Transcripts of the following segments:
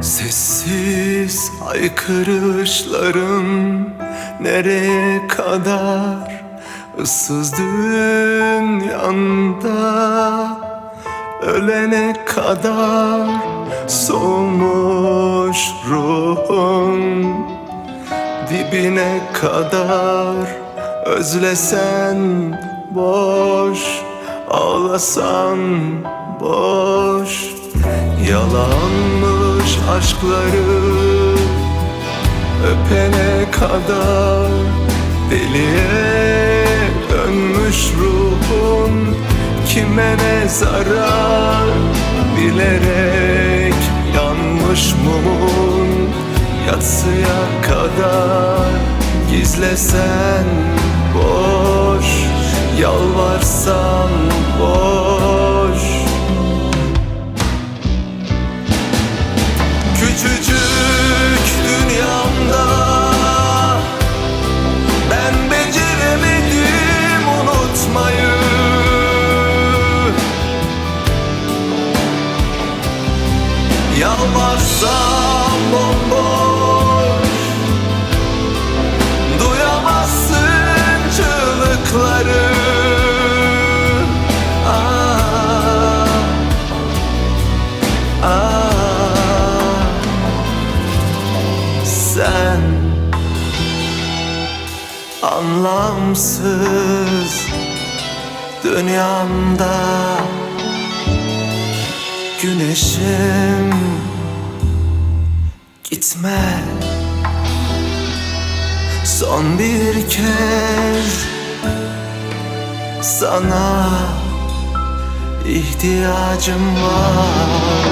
Sessiz haykırışların nereye kadar? Issız dünyanda ölene kadar soğumuş ruhun dibine kadar. Özlesen boş ağlasan boş. Yalanmış aşkları öpene kadar deliye dönmüş ruhun kime ne zarar? Bilerek yanmış mumun yatsıya kadar gizlesen boş yalvarsan boş Yalvarsam bomboş Duyamazsın Ah, ah. Sen anlamsız dünyamda Güneşim gitme Son bir kez sana ihtiyacım var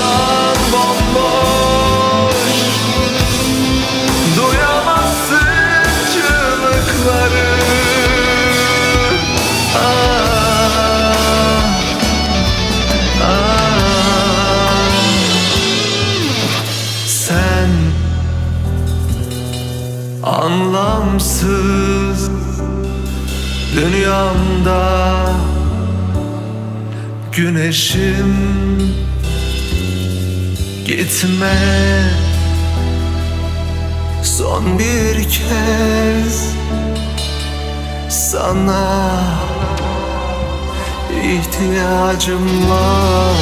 Yalvarsan bomboş. Duyamazsın çığlıkları. Ah, ah. Sen anlamsız dünyamda güneşim gitme. Son bir kez sana ihtiyacım var